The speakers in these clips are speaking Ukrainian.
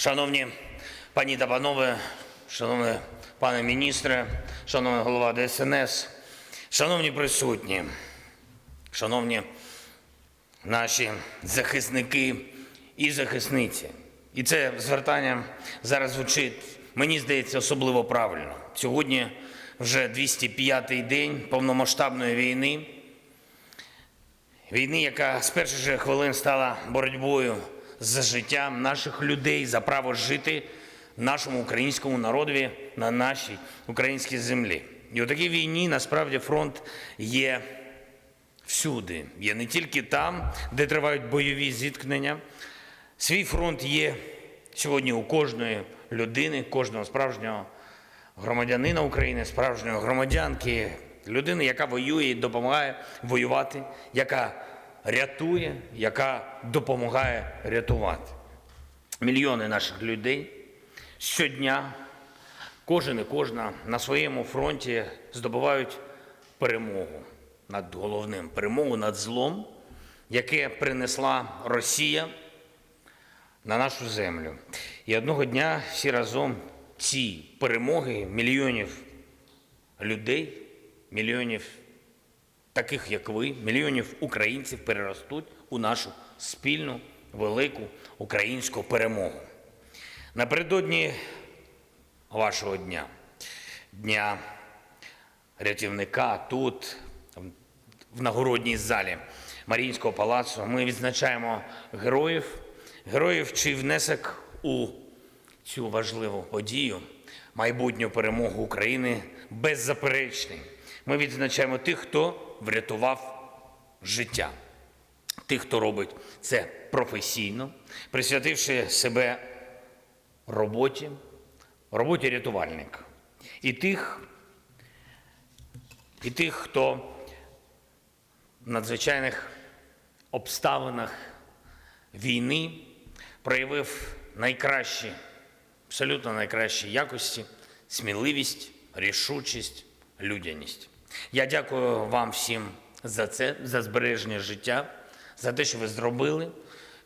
Шановні пані та панове, шановний пане міністре, шановний голова ДСНС, шановні присутні, шановні наші захисники і захисниці. І це звертання зараз звучить, мені здається, особливо правильно. Сьогодні вже 205-й день повномасштабної війни. Війни, яка з перших же хвилин стала боротьбою за життя наших людей, за право жити нашому українському народові на нашій українській землі. І у такій війні насправді фронт є всюди. Є не тільки там, де тривають бойові зіткнення. Свій фронт є сьогодні у кожної людини, кожного справжнього громадянина України, справжньої громадянки, людини, яка воює і допомагає воювати, яка рятує, яка допомагає рятувати. Мільйони наших людей щодня, кожен і кожна на своєму фронті здобувають перемогу над головним, перемогу над злом, яке принесла Росія на нашу землю. І одного дня всі разом ці перемоги мільйонів людей, мільйонів таких, як ви, мільйонів українців переростуть у нашу спільну велику українську перемогу. Напередодні вашого дня, дня рятівника тут, в нагородній залі Маріїнського палацу, ми відзначаємо героїв, героїв, чий внесок у цю важливу подію, майбутню перемогу України беззаперечний. Ми відзначаємо тих, хто врятував життя, тих, хто робить це професійно, присвятивши себе роботі, роботі рятувальника. І тих, і тих, хто в надзвичайних обставинах війни проявив найкращі, абсолютно найкращі якості, сміливість, рішучість, людяність. Я дякую вам всім за це, за збереження життя, за те, що ви зробили,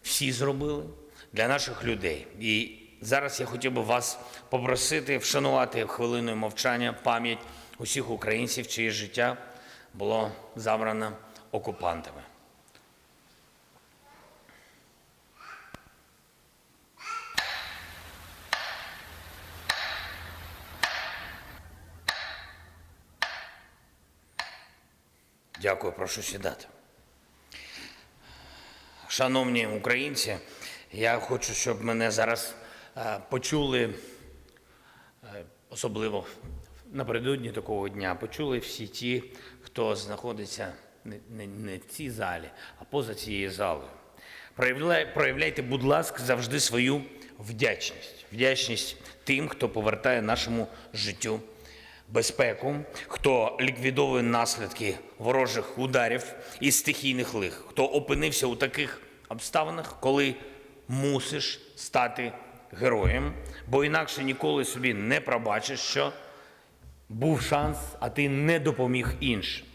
всі зробили для наших людей. І зараз я хотів би вас попросити вшанувати хвилиною мовчання пам'ять усіх українців, чиє життя було забрано окупантами. Дякую, прошу сідати. Шановні українці, я хочу, щоб мене зараз е, почули, е, особливо напередодні такого дня, почули всі ті, хто знаходиться не, в цій залі, а поза цією залою. Проявляй, проявляйте, будь ласка, завжди свою вдячність. Вдячність тим, хто повертає нашому життю безпеку, хто ліквідовує наслідки ворожих ударів і стихійних лих, хто опинився у таких обставинах, коли мусиш стати героєм, бо інакше ніколи собі не пробачиш, що був шанс, а ти не допоміг іншим.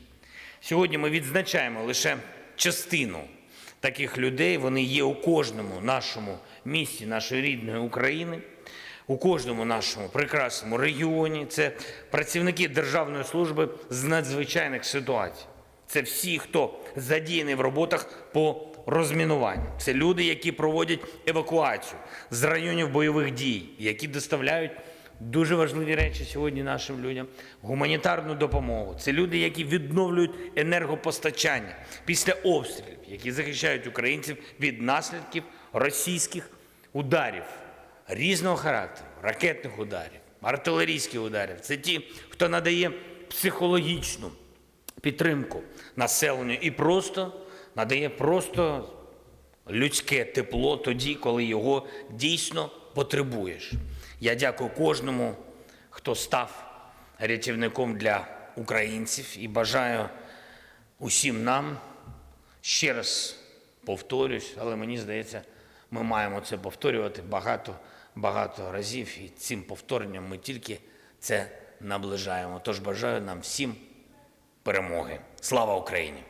Сьогодні ми відзначаємо лише частину таких людей. Вони є у кожному нашому місті, нашої рідної України, у кожному нашому прекрасному регіоні. Це працівники Державної служби з надзвичайних ситуацій. Це всі, хто задіяний в роботах по розмінуванню. Це люди, які проводять евакуацію з районів бойових дій, які доставляють дуже важливі речі сьогодні нашим людям, гуманітарну допомогу. Це люди, які відновлюють енергопостачання після обстрілів, які захищають українців від наслідків російських ударів різного характеру, ракетних ударів, артилерійських ударів. Це ті, хто надає психологічну підтримку населенню і просто надає просто людське тепло тоді, коли його дійсно потребуєш. Я дякую кожному, хто став рятівником для українців і бажаю усім нам ще раз повторюсь, але мені здається, ми маємо це повторювати багато багато разів, і цим повторенням ми тільки це наближаємо. Тож бажаю нам всім перемоги. Слава Україні!